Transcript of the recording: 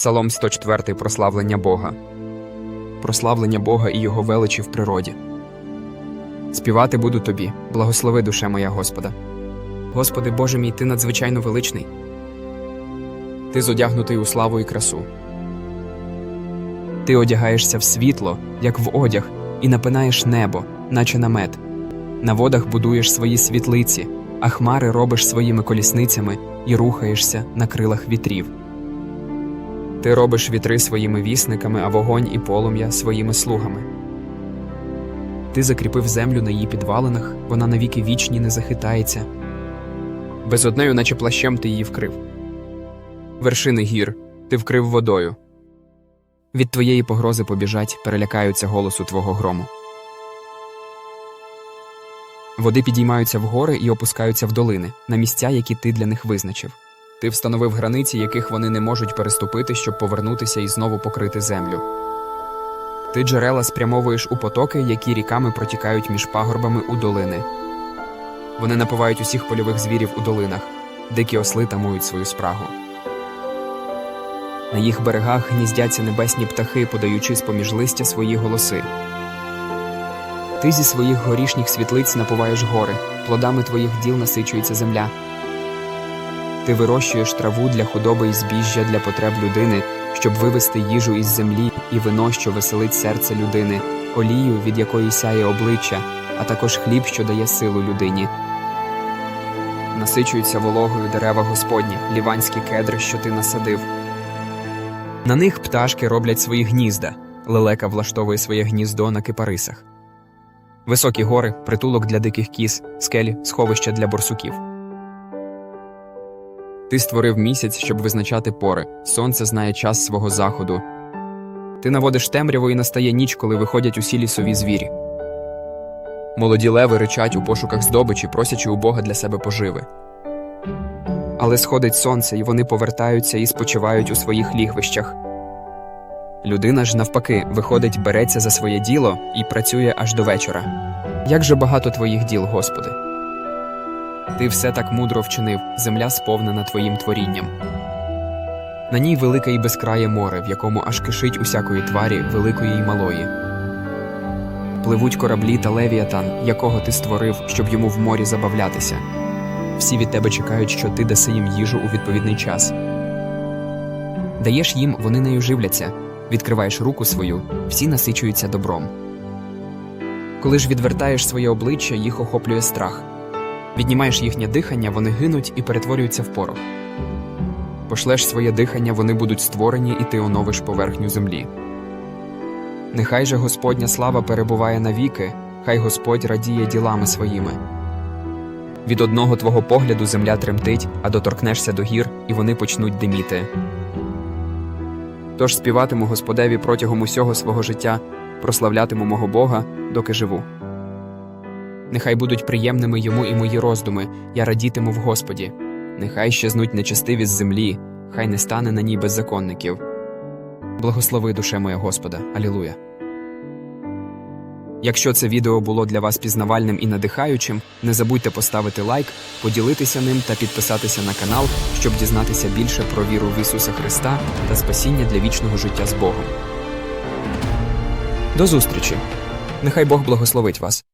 Псалом 104 прославлення Бога. Прославлення Бога і Його величі в природі. Співати буду тобі, благослови душе моя Господа. Господи Боже мій, ти надзвичайно величний. Ти зодягнутий у славу і красу. Ти одягаєшся в світло, як в одяг, і напинаєш небо, наче намет. На водах будуєш свої світлиці, а хмари робиш своїми колісницями і рухаєшся на крилах вітрів. Ти робиш вітри своїми вісниками, а вогонь і полум'я своїми слугами. Ти закріпив землю на її підвалинах, вона навіки вічні не захитається. Безоднею, наче плащем ти її вкрив. Вершини гір ти вкрив водою. Від твоєї погрози побіжать, перелякаються голосу твого грому. Води підіймаються в гори і опускаються в долини, на місця, які ти для них визначив. Ти встановив границі, яких вони не можуть переступити, щоб повернутися і знову покрити землю. Ти джерела спрямовуєш у потоки, які ріками протікають між пагорбами у долини. Вони напувають усіх польових звірів у долинах, дикі осли тамують свою спрагу. На їх берегах гніздяться небесні птахи, подаючи з поміж листя свої голоси. Ти зі своїх горішніх світлиць напуваєш гори, плодами твоїх діл насичується земля. Ти вирощуєш траву для худоби і збіжжя для потреб людини, щоб вивести їжу із землі і вино, що веселить серце людини, олію, від якої сяє обличчя, а також хліб, що дає силу людині. Насичуються вологою дерева Господні, ліванські кедри, що ти насадив. На них пташки роблять свої гнізда, лелека влаштовує своє гніздо на кипарисах. Високі гори, притулок для диких кіз, скелі, сховища для борсуків. Ти створив місяць, щоб визначати пори. Сонце знає час свого заходу. Ти наводиш темряву і настає ніч, коли виходять усі лісові звірі. Молоді леви ричать у пошуках здобичі, просячи у Бога для себе поживи. Але сходить сонце, і вони повертаються і спочивають у своїх лігвищах. Людина ж, навпаки, виходить, береться за своє діло і працює аж до вечора. Як же багато твоїх діл, Господи! Ти все так мудро вчинив, земля сповнена твоїм творінням. На ній велике і безкрає море, в якому аж кишить усякої тварі, великої й малої. Пливуть кораблі та левіатан, якого ти створив, щоб йому в морі забавлятися. Всі від тебе чекають, що ти даси їм їжу у відповідний час. Даєш їм, вони нею живляться, відкриваєш руку свою, всі насичуються добром. Коли ж відвертаєш своє обличчя, їх охоплює страх. Віднімаєш їхнє дихання, вони гинуть і перетворюються в порох. Пошлеш своє дихання, вони будуть створені, і ти оновиш поверхню землі. Нехай же Господня слава перебуває навіки, хай Господь радіє ділами своїми. Від одного твого погляду земля тремтить, а доторкнешся до гір, і вони почнуть диміти. Тож співатиму Господеві протягом усього свого життя, прославлятиму мого Бога, доки живу. Нехай будуть приємними йому і мої роздуми, я радітиму в Господі. Нехай щезнуть нечестиві з землі, хай не стане на ній беззаконників. Благослови душе моя Господа. Алілуя. Якщо це відео було для вас пізнавальним і надихаючим, не забудьте поставити лайк, поділитися ним та підписатися на канал, щоб дізнатися більше про віру в Ісуса Христа та спасіння для вічного життя з Богом. До зустрічі! Нехай Бог благословить вас.